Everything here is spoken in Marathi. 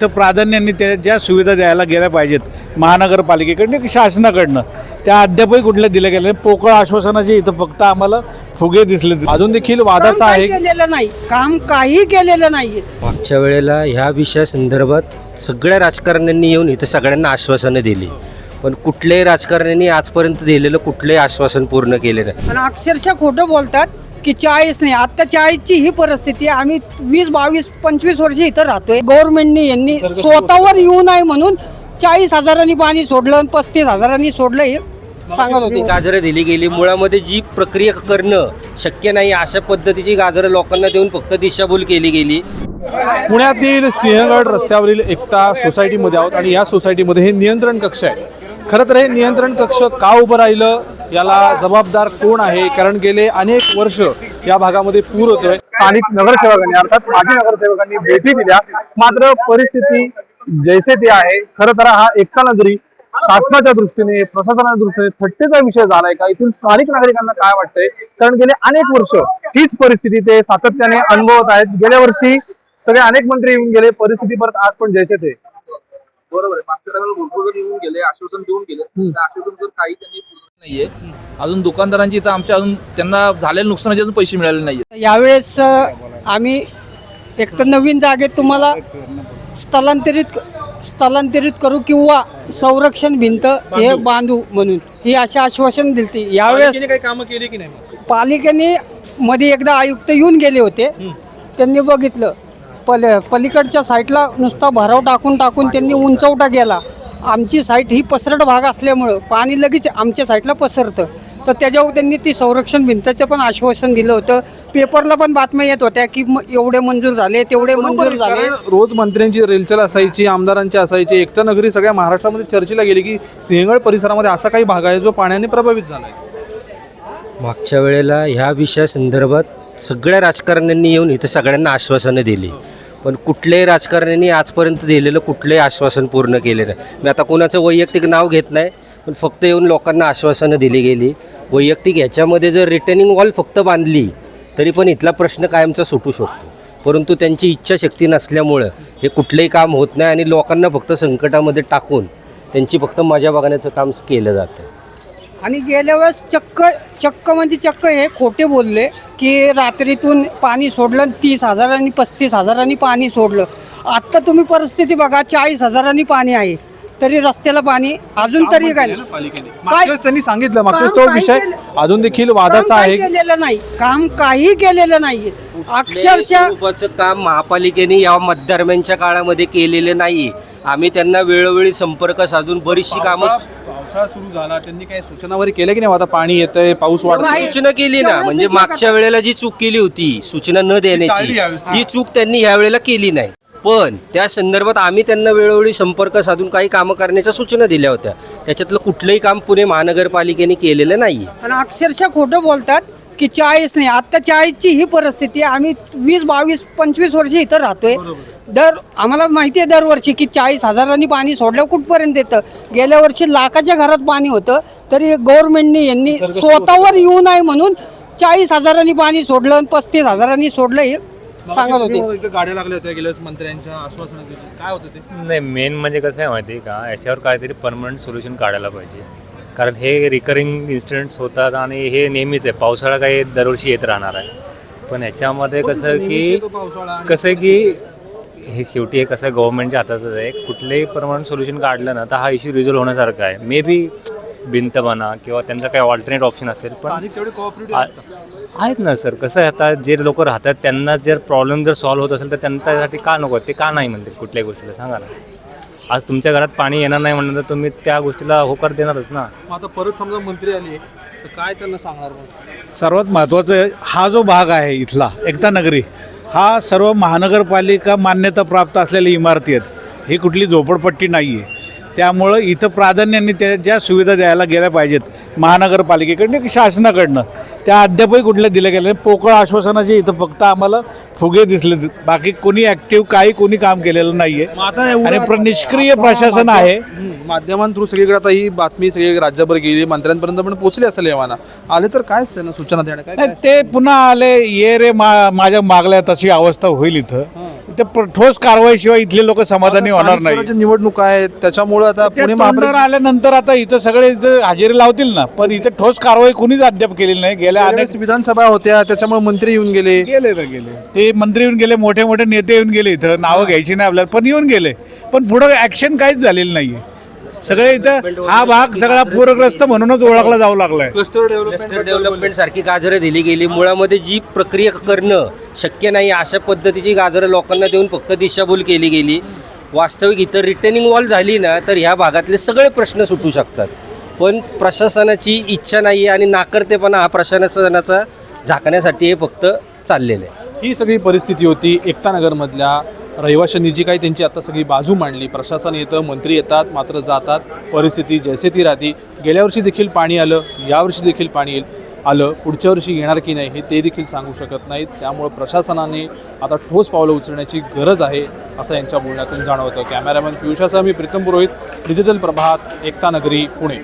इथं प्राधान्याने त्या ज्या सुविधा द्यायला गेल्या पाहिजेत महानगरपालिकेकडनं की शासनाकडनं त्या अद्यापही कुठल्या दिल्या गेल्या नाही. पोकळ आश्वासनाचे इथं फक्त आम्हाला फुगे दिसले अजून देखील वादाचा आहे केलेलं नाही. काम काही केलेलं नाही. मागच्या वेळेला ह्या विषयासंदर्भात सगळ्या राजकारण्यांनी येऊन इथं सगळ्यांना आश्वासनं दिली. पण कुठल्याही राजकारण्यांनी आजपर्यंत दिलेलं कुठलंही आश्वासन पूर्ण केले नाही. आणि अक्षरशः खोटं बोलतात. की चाळीस नाही आता चाळीसची ही परिस्थिती आहे. आम्ही वीस बावीस पंचवीस वर्ष इथं राहतोय. गव्हर्नमेंटनी यांनी स्वतःवर येऊ नये म्हणून चाळीस हजारांनी पाणी सोडलं आणि पस्तीस हजारांनी सोडलं हे सांगत होते. गाजरं दिली गेली. मुळामध्ये जी प्रक्रिया करणं शक्य नाही अशा पद्धतीची गाजरं लोकांना देऊन फक्त दिशाभूल केली गेली. पुण्यातील सिंहगड रस्त्यावरील एकता सोसायटीमध्ये आहोत आणि या सोसायटीमध्ये हे नियंत्रण कक्ष आहे. खरं तर हे नियंत्रण कक्ष का उभं राहिलं? याला जबाबदार कोण आहे? कारण गेले अनेक वर्ष या भागामध्ये पूर होतोय. स्थानिक नगरसेवकांनी अर्थात माजी नगरसेवकांनी भेटी दिल्या. मात्र परिस्थिती जैसे ती आहे. खरं तर हा एकता नगरी शासनाच्या दृष्टीने प्रशासनाच्या दृष्टीने थट्टेचा विषय झालाय का? इथून स्थानिक नागरिकांना काय वाटतंय? कारण गेले अनेक वर्ष हीच परिस्थिती ते सातत्याने अनुभवत आहेत. गेल्या वर्षी सगळे अनेक मंत्री येऊन गेले. परिस्थिती परत आज पण जैसे ते बरोबर आहे. मागच्या टायमाला भरपूर जण येऊन गेले. आश्वासन देऊन गेले. आश्वासन जर काही त्यांनी नाहीये. अजून दुकानदारांची इथं आमच्या अजून त्यांना झालेल्या नुकसानाचे अजून पैसे मिळाले नाहीये. यावेळेस आम्ही एक तर नवीन जागेत तुम्हाला स्थलांतरित स्थलांतरित करू किंवा संरक्षण भिंत हे बांधू. म्हणून. ही अशी आश्वासन दिली यावेळेस काही कामं केली की नाही पालिकेने मध्ये एकदा आयुक्त येऊन गेले होते. त्यांनी बघितलं. पल पलीकडच्या साईडला नुसता भराव टाकून टाकून त्यांनी उंचवटा गेला आमची साईट ही पसरट भाग असल्यामुळं पाणी लगेच आमच्या साईडला पसरतं. तर त्याच्यावर त्यांनी ती संरक्षण भिंतचं पण आश्वासन दिलं होतं. पेपरला पण बातम्या येत होत्या की म- एवढे मंजूर झाले तेवढे मंजूर झाले. रोज मंत्र्यांची रेलचल असायची आमदारांची असायची. एकता नगरी सगळ्या महाराष्ट्रामध्ये चर्चेला गेली की सिंहगड परिसरामध्ये असा काही भाग आहे जो पाण्याने प्रभावित झालाय मागच्या वेळेला ह्या विषयासंदर्भात सगळ्या राजकारण्यांनी येऊन इथं सगळ्यांना आश्वासनं दिली. पण कुठल्याही राजकारण्यांनी आजपर्यंत दिलेलं कुठलंही आश्वासन पूर्ण केले नाही. मी आता कोणाचं वैयक्तिक नाव घेत नाही पण फक्त येऊन लोकांना आश्वासनं दिली गेली. वैयक्तिक ह्याच्यामध्ये जर रिटर्निंग वॉल फक्त बांधली तरी पण इथला प्रश्न कायमचा सुटू शकतो. परंतु त्यांची इच्छाशक्ती नसल्यामुळं हे कुठलंही काम होत नाही आणि लोकांना फक्त संकटामध्ये टाकून त्यांची फक्त मजा बघण्याचं काम केलं जातं. आणि गेल्या वेळेस चक्क चक्क म्हणजे चक्क हे खोटे बोलले की रात्रीतून पाणी सोडलं आणि तीस हजारांनी पस्तीस हजारांनी पाणी सोडलं. आत्ता तुम्ही परिस्थिती बघा चाळीस हजारांनी पाणी आहे. तरी रस्त्याला पाणी अजून तरी काय वेळेस त्यांनी सांगितलं काम तो काही विषय अजून देखील काम वादाचा काही आहे केलेलं नाही. काम काही केलेलं नाही. अक्षरशः काम महापालिकेने या मतदरम्यानच्या काळामध्ये केलेलं नाही. आम्ही त्यांना वेळोवेळी संपर्क साधून बरीचशी कामं पावसाळा सुरू झाला. त्यांनी काही सूचना वगैरे केल्या की नाही? आता पाणी येतंय पाऊस वाढतोय. नाही. सूचना केली ना. म्हणजे मागच्या वेळेला जी चूक केली होती सूचना न देण्याची टाळली. ती चूक त्यांनी ह्या वेळेला केली नाही. पण त्या संदर्भात आम्ही त्यांना वेळोवेळी संपर्क साधून काही कामं करण्याच्या सूचना दिल्या होत्या. त्याच्यातलं कुठलंही काम पुणे महानगरपालिकेने केलेलं नाही आणि अक्षरशः खोटं बोलतात. की चाळीस नाही आता चाळीसची ही परिस्थिती आहे. आम्ही वीस बावीस पंचवीस वर्ष इथं राहतोय. दर आम्हाला माहिती आहे दरवर्षी की चाळीस हजारांनी पाणी सोडलं कुठपर्यंत येतं? गेल्या वर्षी लाखाच्या घरात पाणी होतं तरी गव्हर्नमेंटने यांनी स्वतःवर येऊ नये म्हणून चाळीस हजारांनी पाणी सोडलं आणि पस्तीस हजारांनी सोडलं हे सांगत होते. गाड्या लागल्या होत्या गेल्या मंत्र्यांच्या आश्वासन काय होतं ते? नाही मेन म्हणजे कसं आहे माहिती आहे का? याच्यावर काहीतरी परमनंट सोल्युशन काढायला पाहिजे. कारण हे रिकरिंग इन्सिडेंट्स होतात आणि हे नेहमीच आहे. पावसाळा काही दरवर्षी येत राहणार आहे. पण ह्याच्यामध्ये कसं की कसं आहे की हे शेवटी हे कसं गव्हर्नमेंटच्या हातातच आहे. कुठलंही परमनंट सोल्युशन काढलं ना तर हा इश्यू रिझॉल्व्ह होण्यासारखा आहे. मे बी भिंत बना किंवा त्यांचा काही ऑल्टरनेट ऑप्शन असेल पण आहेत ना सर कसं आहे आता जे लोक राहतात त्यांना जर प्रॉब्लेम जर सॉल्व्ह होत असेल तर त्यांच्यासाठी का नको? ते का नाही म्हणतील कुठल्याही गोष्टीला? सांगा ना. आज तुमच्या घरात पाणी येणार नाही म्हणलं तर तुम्ही त्या गोष्टीला होकार देणारच ना. मग आता परत समजा मंत्री आले तर काय त्यांना सांगणार मग? सर्वात महत्त्वाचं हा जो भाग आहे इथला एकता नगरी हा सर्व महानगरपालिका मान्यता प्राप्त असलेल्या इमारती आहेत. ही कुठली झोपडपट्टी नाही आहे त्यामुळं इथं प्राधान्याने त्या ज्या सुविधा द्यायला गेल्या पाहिजेत महानगरपालिकेकडनं की शासनाकडनं त्या अद्यापही कुठल्या दिल्या गेल्या नाही. पोकळ आश्वासनाचे इथं फक्त आम्हाला फुगे दिसले बाकी कोणी ॲक्टिव्ह काही कोणी काम केलेलं नाही एवढं- आणि प्र- निष्क्रिय प्रशासन आहे. हम्म, माध्यमांथ्रू सगळीकडे आता ही बातमी सगळी राज्यभर गेली. मंत्र्यांपर्यंत पण पोहोचली असेल येवाना. आले तर काय सूचना देणं काय नाही ते पुन्हा आले ये रे माझ्या मागल्या तशी अवस्था होईल इथं. प्र- ठोस कारवाईशिवाय इथले लोक समाधानी होणार स्थानिक नाही. स्वराज्य निवडणुका आहेत त्याच्यामुळे आता त्या पुणे तोंडावर महापालिका आल्यानंतर आता इथं सगळे इथं हजेरी लावतील ना. पण इथं ठोस कारवाई कुणीच अद्याप केलेली नाही. गेल्या अनेक विधानसभा होत्या त्याच्यामुळे मंत्री येऊन गेले. गेले ना गेले. ते मंत्री येऊन गेले मोठे मोठे नेते येऊन गेले इथं. नावं घ्यायची नाही आपल्याला पण येऊन गेले. पण पुढं ऍक्शन काहीच झालेलं नाहीये. सगळे इथं हा भाग सगळा पूरग्रस्त म्हणूनच ओळखला जाऊ लागलाय. क्लस्टर क्लस्टर डेव्हलपमेंट सारखी गाजरं दिली गेली. मुळामध्ये जी प्रक्रिया करणं शक्य नाही अशा पद्धतीची गाजरं लोकांना देऊन फक्त दिशाभूल केली गेली. वास्तविक इथं रिटर्निंग वॉल झाली ना तर ह्या भागातले सगळे प्रश्न सुटू शकतात. पण प्रशासनाची इच्छा नाही आहे आणि नाकर्तेपणा हा प्रशासनाचा झाकण्यासाठी हे फक्त चाललेलं आहे. ही सगळी परिस्थिती होती एकता नगरमधल्या रहिवाशांनी जी काही त्यांची आता सगळी बाजू मांडली प्रशासन येतं मंत्री येतात मात्र जातात परिस्थिती जैसे ती राहती. गेल्या वर्षी देखील पाणी आलं यावर्षी देखील पाणी येईल आलं. पुढच्या वर्षी येणार की नाही हे ते देखील सांगू शकत नाहीत. त्यामुळं प्रशासनाने आता ठोस पावलं उचलण्याची गरज आहे असं यांच्या बोलण्यातून जाणवतं. कॅमेरामॅन पियुषासह मी प्रीतम पुरोहित डिजिटल प्रभात एकता नगरी पुणे.